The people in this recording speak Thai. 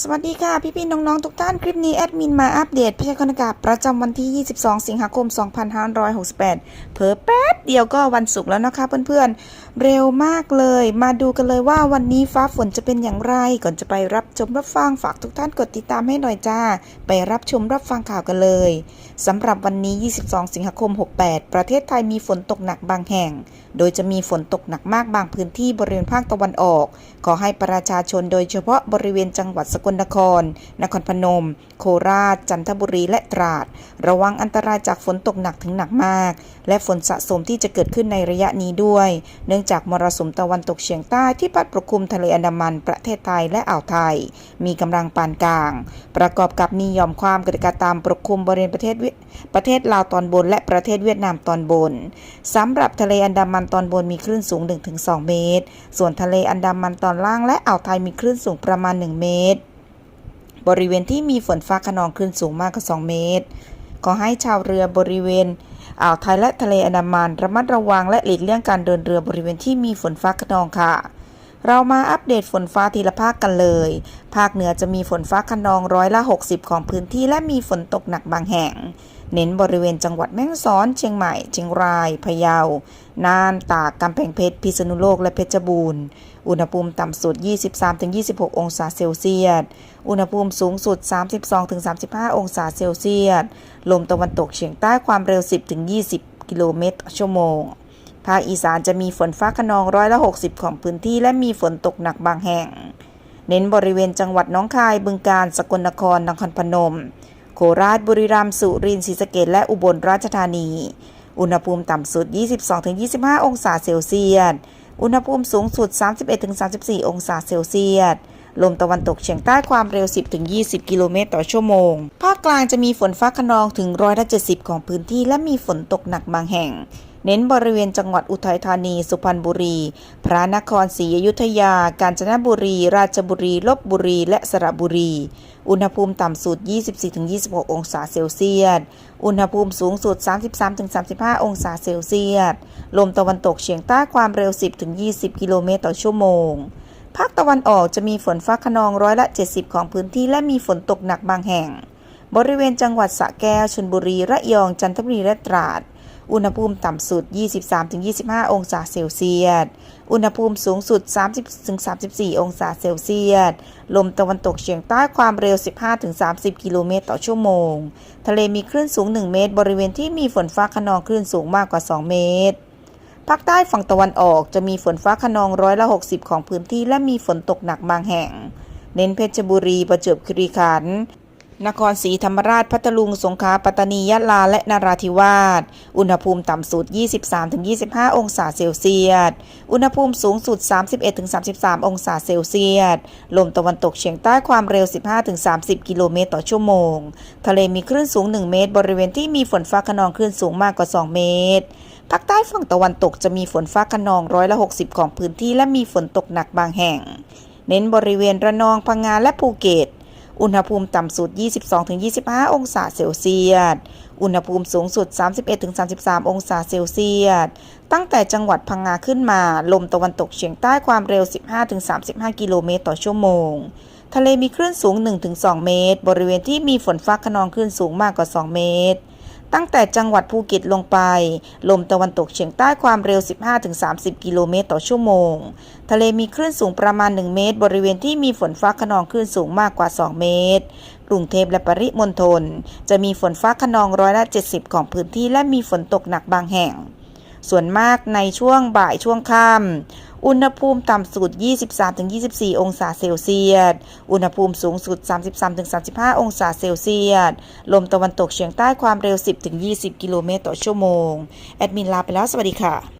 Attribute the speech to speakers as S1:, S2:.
S1: สวัสดีค่ะพี่ๆน้องๆ ทุกท่านคลิปนี้แอดมินมาอัปเดตพยากรณ์อากาศประจำวันที่ 22 สิงหาคม 2568 เผลอแป๊บเดียวก็วันศุกร์แล้วนะคะเพื่อนๆ เร็วมากเลย มาดูกันเลยว่าวันนี้ฟ้าฝนจะเป็นอย่างไรก่อนจะไปรับชมรับฟังฝากทุกท่านกดติดตามให้หน่อยจ้า ไปรับชมรับฟังข่าวกันเลยสำหรับวันนี้ 22 สิงหาคม 68 ประเทศไทยมีฝนตกหนักบางแห่ง โดยจะมีฝนตกหนักมากบางพื้นที่บริเวณภาคตะวันออก ขอให้ประชาชนโดยเฉพาะบริเวณจังหวัดสกลนคร นครพนม โคราช จันทบุรี และตราด ระวังอันตรายจากฝนตกหนักถึงหนักมาก และฝนสะสมที่จะเกิดขึ้นในระยะนี้ด้วย เนื่องจากมรสุมตะวันตกเฉียงใต้ที่พัดปกคลุมทะเลอันดามัน ประเทศไทยและอ่าวไทย มีกำลังปานกลาง ประกอบกับมีหย่อมความกดอากาศตามปกคลุมบริเวณประเทศประเทศลาวตอนบน และประเทศเวียดนามตอนบนสำหรับทะเลอันดามันตอนบนมีคลื่นสูง 1-2 เมตร ส่วนทะเลอันดามันตอนล่างและอ่าวไทยมีคลื่นสูงประมาณ 1 เมตร บริเวณที่มีฝนฟ้าขนองคลื่นสูงมากกว่า 2 เมตร ขอให้ชาวเรือบริเวณอ่าวไทยและทะเลอันดามันระมัดระวังและหลีกเลี่ยงการเดินเรือบริเวณที่มีฝนฟ้าขนองค่ะ เรามาอัปเดตฝนฟ้าทีละภาคกันเลย ภาคเหนือจะมีฝนฟ้าขนองร้อยละ 60 ของพื้นที่และมีฝนตกหนักบางแห่ง เน้นบริเวณจังหวัดแม่ฮ่องสอน เชียงใหม่ เชียงราย พะเยา น่าน ตาก กำแพงเพชร พิษณุโลก และเพชรบูรณ์ อุณหภูมิต่ำสุด 23-26 องศาเซลเซียส อุณหภูมิสูงสุด 32-35 องศาเซลเซียส ลมตะวันตกเฉียงใต้ความเร็ว 10-20 กิโลเมตรชั่วโมง ภาคอีสานจะมีฝนฟ้าขนองร้อยละ 60 ของพื้นที่และมีฝนตกหนักบางแห่ง เน้นบริเวณจังหวัดน้องคาย บึงกาฬ สกลนคร นครพนม โคราช บุรีรัมย์ สุรินทร์ ศรีสะเกษและอุบลราชธานี อุณหภูมิต่ำสุด 22-25 องศาเซลเซียส อุณหภูมิสูงสุด 31-34 องศาเซลเซียสลมตะวันตกเฉียงใต้ความเร็ว 10-20 กิโลเมตรต่อชั่วโมง ภาคกลางจะมีฝนฟ้าขนองถึงร้อยละ70 ของพื้นที่และมีฝนตกหนักบางแห่ง เน้นบริเวณจังหวัดอุทัยธานี สุพรรณบุรี พระนครศรีอยุธยา กาญจนบุรี ราชบุรี ลบบุรี และสระบุรี อุณหภูมิต่ำสุด 24-26 องศาเซลเซียส อุณหภูมิสูงสุด 33-35 องศาเซลเซียส ลมตะวันตกเฉียงใต้ความเร็ว 10-20 กิโลเมตรต่อชั่วโมงภาคตะวันออกจะมีฝนฟ้าขนองร้อยละ 70 ของพื้นที่และมีฝนตกหนักบางแห่ง บริเวณจังหวัดสระแก้วชลบุรี ระยอง จันทบุรี และตราด อุณหภูมิต่ำสุด 23-25 องศาเซลเซียส อุณหภูมิสูงสุด 30-34 องศาเซลเซียส ลมตะวันตกเฉียงใต้ความเร็ว 15-30 กิโลเมตรต่อชั่วโมง ทะเลมีคลื่นสูง 1 เมตร บริเวณที่มีฝนฟ้าขนองคลื่นสูงมากกว่า 2 เมตรภาคใต้ฝั่งตะวันออกจะมีฝนฟ้าขนองร้อยละ 60 ของพื้นที่และมีฝนตกหนักบางแห่ง เน้นเพชรบุรีประจวบคีรีขันธ์ นครศรีธรรมราช พัทลุง สงขลา ปัตตานี ยะลา และนราธิวาส อุณหภูมิต่ำสุด 23-25 องศาเซลเซียส อุณหภูมิสูงสุด 31-33 องศาเซลเซียส ลมตะวันตกเฉียงใต้ความเร็ว 15-30 กิโลเมตรต่อชั่วโมง ทะเลมีคลื่นสูง 1 เมตร บริเวณที่มีฝนฟ้าขนองคลื่นสูงมากกว่า 2 เมตรภาคใต้ฝั่งตะวันตกจะมีฝนฟ้าขนองร้อยละ 60 ของพื้นที่และมีฝนตกหนักบางแห่ง เน้นบริเวณระนองพังงาและภูเก็ต อุณหภูมิต่ำสุด 22-25 องศาเซลเซียส อุณหภูมิสูงสุด 31-33 องศาเซลเซียส ตั้งแต่จังหวัดพังงาขึ้นมา ลมตะวันตกเฉียงใต้ความเร็ว 15-35 กิโลเมตรต่อชั่วโมง ทะเลมีคลื่นสูง 1-2 เมตร บริเวณที่มีฝนฟ้าขนองคลื่นสูงมากกว่า 2 เมตร ตั้งแต่จังหวัดภูเก็ตลงไป ลมตะวันตกเฉียงใต้ความเร็ว 15-30 กิโลเมตรต่อชั่วโมง ทะเลมีคลื่นสูงประมาณ 1 เมตร บริเวณที่มีฝนฟ้าขนองคลื่นสูงมากกว่า 2 เมตร กรุงเทพและปริมณฑลจะมีฝนฟ้าขนองร้อยละ 70 ของพื้นที่และมีฝนตกหนักบางแห่ง ส่วนมากในช่วงบ่ายช่วงค่ำ อุณหภูมิต่ำสุด 23-24 องศาเซลเซียส อุณหภูมิสูงสุด 33-35 องศาเซลเซียส ลมตะวันตกเฉียงใต้ความเร็ว 10-20 กิโลเมตรต่อชั่วโมง แอดมินลาไปแล้ว สวัสดีค่ะ